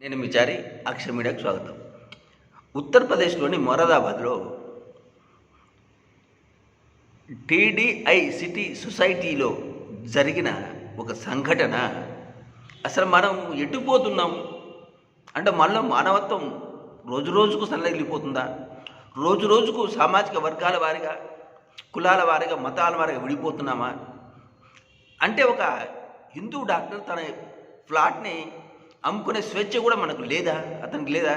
నేను మిచారి అక్షయ మీడియాకు స్వాగతం. ఉత్తరప్రదేశ్లోని మొరాదాబాద్లో టీడీఐ సిటీ సొసైటీలో జరిగిన ఒక సంఘటన. అసలు మనం ఎటుపోతున్నాం అంటే మనలో మానవత్వం రోజు రోజుకు సన్నగిలిపోతుందా? రోజు రోజుకు సామాజిక వర్గాల వారిగా కులాల వారిగా మతాల వారిగా విడిపోతున్నామా? అంటే ఒక హిందూ డాక్టర్ తన ఫ్లాట్ని అమ్ముకునే స్వేచ్ఛ కూడా మనకు లేదా? అతనికి లేదా?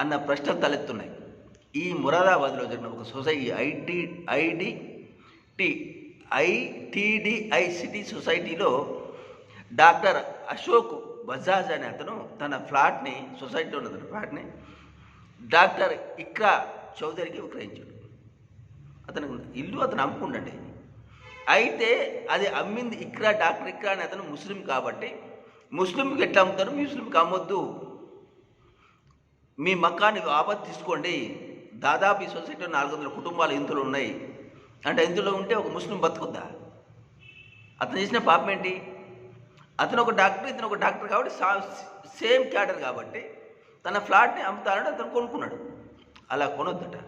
అన్న ప్రశ్నలు తలెత్తున్నాయి. ఈ మురాదాబాద్లో జరిగిన ఒక society IT ID T city సొసైటీలో డాక్టర్ అశోక్ బజాజ్ అనే అతను తన ఫ్లాట్ని సొసైటీలో ఉన్న తన ఫ్లాట్ని డాక్టర్ ఇక్రా చౌదరికి విక్రయించాడు. అతను ఇల్లు అతను అమ్ముకుండండి. అయితే అది అమ్మింది ఇక్రా డాక్టర్ ఇక్రా అని అతను ముస్లిం కాబట్టి ముస్లింకి ఎట్లా అమ్ముతారు ముస్లింకి అమ్మొద్దు. మీ మకానికి ఆపత్ తీసుకోండి. దాదాపు ఈ సొసైటీలో నాలుగు వందల కుటుంబాలు ఇందులో ఉన్నాయి. అంటే ఇందులో ఉంటే ఒక ముస్లిం బతుకుద్దా? అతను చేసిన పాపం ఏంటి? అతను ఒక డాక్టర్ ఇతను ఒక డాక్టర్ కాబట్టి సా- సేమ్ క్యాడర్ కాబట్టి తన ఫ్లాట్ని అమ్ముతానని అతను కొనుక్కున్నాడు. అలా కొనొద్దట.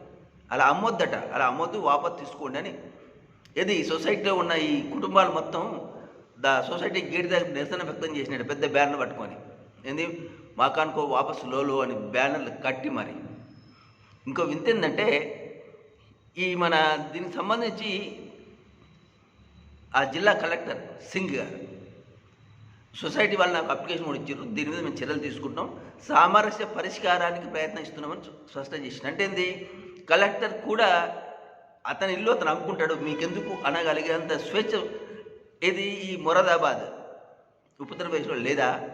అలా అమ్మొద్దట. అలా అమ్మొద్దు వాపత్ తీసుకోండి అని. ఇది ఈ సొసైటీలో ఉన్న ఈ కుటుంబాలు మొత్తం దా సొసైటీ గేట్ దగ్గర నిరసన వ్యక్తం చేసినాడు పెద్ద బ్యానర్ పట్టుకొని. ఏంది? మాకానుకో వాపసు లోలు అని బ్యానర్లు కట్టి మరి. ఇంకో వింత ఏంటంటే ఈ మన దీనికి సంబంధించి ఆ జిల్లా కలెక్టర్ సింగ్ గారు సొసైటీ వాళ్ళు నాకు అప్లికేషన్ కూడా ఇచ్చారు. దీని మీద మేము చర్యలు తీసుకుంటాం సామరస్య పరిష్కారానికి ప్రయత్నిస్తున్నామని స్పష్టం చేసిన అంటే ఏంది? కలెక్టర్ కూడా అతని ఇల్లు అతను అమ్ముకుంటాడు. మీకెందుకు అనగలిగేంత స్వేచ్ఛ ఇది ఈ మొరాదాబాద్. ఉత్తరప్రదేశ్లో లేదా?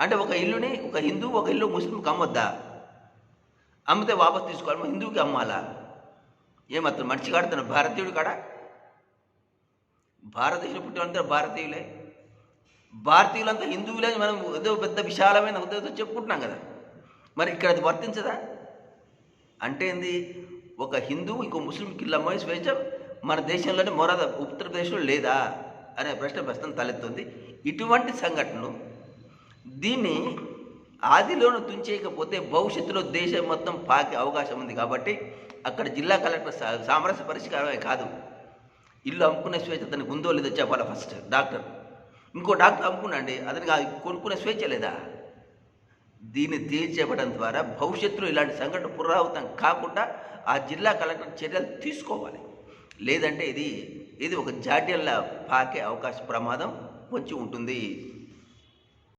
అంటే ఒక ఇల్లుని ఒక హిందూ ఒక ఇల్లు ముస్లింకి అమ్మొద్దా? అమ్మితే వాపస్ తీసుకోవాలి హిందువుకి అమ్మాలా? ఏమతను మనిషి కాడుతున్న భారతీయుడు కాడా? భారతదేశంలో పుట్టినంతా భారతీయులే. భారతీయులంతా హిందువులే మనం ఏదో పెద్ద విశాలమైన ఉద్దేశంతో చెప్పుకుంటున్నాం కదా. మరి ఇక్కడ అది వర్తించదా? అంటే ఏంది? ఒక హిందూ ఇంకో ముస్లింకి ఇల్లు స్వేచ్ఛ మన దేశంలోనే మొరాద ఉత్తరప్రదేశ్లో లేదా అనే ప్రశ్న ప్రస్తుతం తలెత్తుంది. ఇటువంటి సంఘటనలు దీన్ని ఆదిలోనూ తుంచేయకపోతే భవిష్యత్తులో దేశం మొత్తం పాకే అవకాశం ఉంది కాబట్టి అక్కడ జిల్లా కలెక్టర్ సా- సామరస్య పరిష్కారమే కాదు. ఇల్లు అమ్ముకునే స్వేచ్ఛ అతనికి ఉందో లేదో చెప్పాలి ఫస్ట్ డాక్టర్. ఇంకో డాక్టర్ అమ్ముకున్నాండి అతనికి కొనుక్కునే స్వేచ్ఛ లేదా? దీన్ని తేల్చేపడం ద్వారా భవిష్యత్తులో ఇలాంటి సంఘటన పునరావృతం కాకుండా ఆ జిల్లా కలెక్టర్ చర్యలు తీసుకోవాలి. లేదంటే ఇది ఇది ఒక జాడ్యంలా పాకే అవకాశ ప్రమాదం వచ్చి ఉంటుంది.